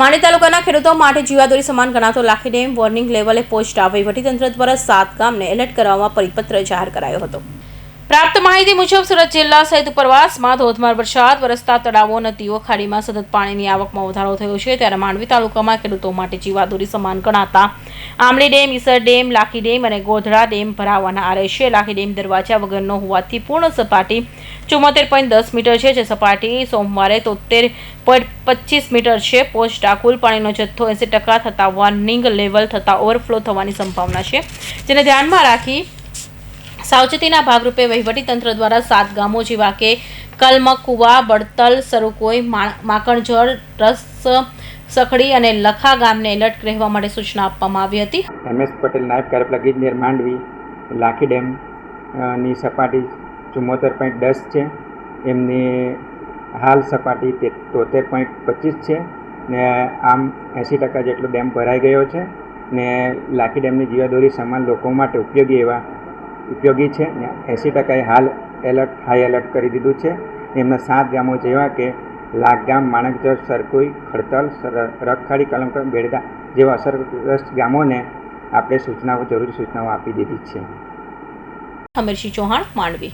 માંડવી તાલુકાના ખેડૂતો માટે જીવાદોરી સમાન ગણાતો લાખી ડેમ વોર્નિંગ લેવલે પોસ્ટ આ વહીવટીતંત્ર દ્વારા સાત ગામને એલર્ટ કરવામાં પરિપત્ર જાહેર કરાયો હતો. પ્રાપ્ત માહિતી મુજબ સુરત જિલ્લા સહિત ઉપરવાસમાં ધોધમાર વરસાદ, વરસતા તળાવો, નદીઓ, ખાડીમાં સતત પાણીની આવકમાં વધારો થયો છે. ત્યારે માંડવી તાલુકામાં ખેડૂતો માટે જીવાદોરી સમાન ગણાતા Amli dam, Isar dam, Lakhi dam અને ગોધરા ડેમ ભરાવાના આરે છે લાખી ડેમ દરવાજા વગરનો હોવાથી પૂર્ણ સપાટી ચુમ્મોતેર પોઈન્ટ દસ મીટર છે. જે સપાટી સોમવારે તોતેર પોઈન્ટ પચીસ મીટર છે. પોસ્ટ ટાકુલ પાણીનો જથ્થો એંસી ટકા થતાં વોર્નિંગ લેવલ થતાં ઓવરફ્લો થવાની સંભાવના છે. જેને ધ્યાનમાં રાખી સાવચેતીના ભાગરૂપે વહીવટીતંત્ર દ્વારા સાત ગામો જેવા કે કલમકુવા બળતલ સરુકોઈ માકણજળ, રસ, સખડી અને લખા ગામને એલર્ટ રહેવા માટે સૂચના આપવામાં આવી હતી. એમ એસ પટેલ નાયબ કાર્યપાલક ઇજનેર માંડવી, લાખી ડેમની સપાટી ચુમ્મોતેર પોઈન્ટ દસ છે. એમની હાલ સપાટી તોતેર પોઈન્ટ પચીસ છે ને આમ એંસી ટકા જેટલો ડેમ ભરાઈ ગયો છે ને લાખી ડેમની જીવાદોરી સમાન લોકો માટે ઉપયોગી એવા, ઉપયોગી છે ને એંસી ટકાએ હાલ એલર્ટ, હાઈ એલર્ટ કરી દીધું છે. એમના સાત ગામો જેવા કે લાખગામ માણકજર સરકુઈ ખડતલ રખખાડી કલમકર બેડદા જેવા અસરગ્રસ્ત ગામોને આપણે સૂચનાઓ, જરૂરી સૂચનાઓ આપી દીધી છે. અમરસિંહ ચૌહાણ, માંડવી.